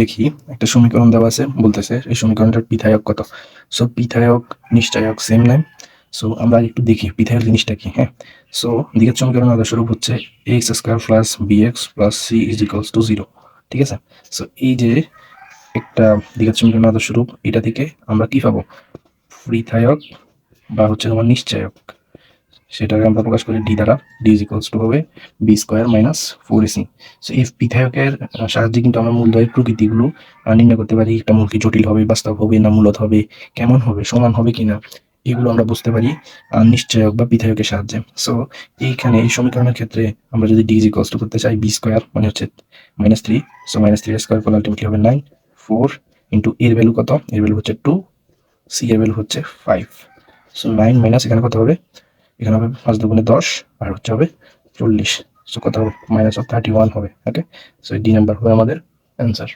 দেখি, একটা সমীকরণ দেওয়া আছে, বলতেছে এই সমীকরণটার পিথায়ক কত? সো পিথায়ক, নিশ্চয়ক সেম নেম সো আমরা একটু দেখি, পিথায়ক জিনিসটা কি হ্যাঁ? সো দ্বিঘাত সমীকরণ আদর্শরূপ হচ্ছে X square plus B X plus C is equals to zero ঠিক আছে? সো এই যে একটা দ্বিঘাত সমীকরণ আদর্শরূপ, এটা থেকে আমরা কি পাবো? পৃথায়ক বা হচ্ছে তোমার নিশ্চয়ক। সেটাকে আমরা প্রকাশ করি ডি দ্বারা ডি ইজ ইকুয়ালস টু হবে B square minus four A C so এই বিধায়কের সাহায্যে কিন্তু আমরা মূলদয়ের প্রকৃতিগুলো নির্ণয় করতে পারি একটা মূল কি জটিল হবে, বাস্তব হবে, না মূলত হবে, কেমন হবে, সমান হবে কিনা, এগুলো আমরা বুঝতে পারি নিশ্চয়ক বা বিধায়কের সাহায্যে। সো এইখানে এই সমীকরণের ক্ষেত্রে আমরা যদি ডি ইজ ইকুয়ালস টু করতে চাই বি স্কোয়ার মানে হচ্ছে minus three so minus three square করলে আলটিমেটলি হবে নাইন ফোর ইন্টু এর ভ্যালু কত? এর ভ্যালু হচ্ছে টু সি এর ভ্যালু হচ্ছে ফাইভ সো নাইন মাইনাস এখানে কত হবে? এখানে হবে পাঁচ দুগুণে দশ, আর হচ্ছে হবে চল্লিশ। সো কত হবে মাইনাস অফ থার্টি ওয়ান হবে ওকে সো ডি নাম্বার হবে আমাদের অ্যান্সার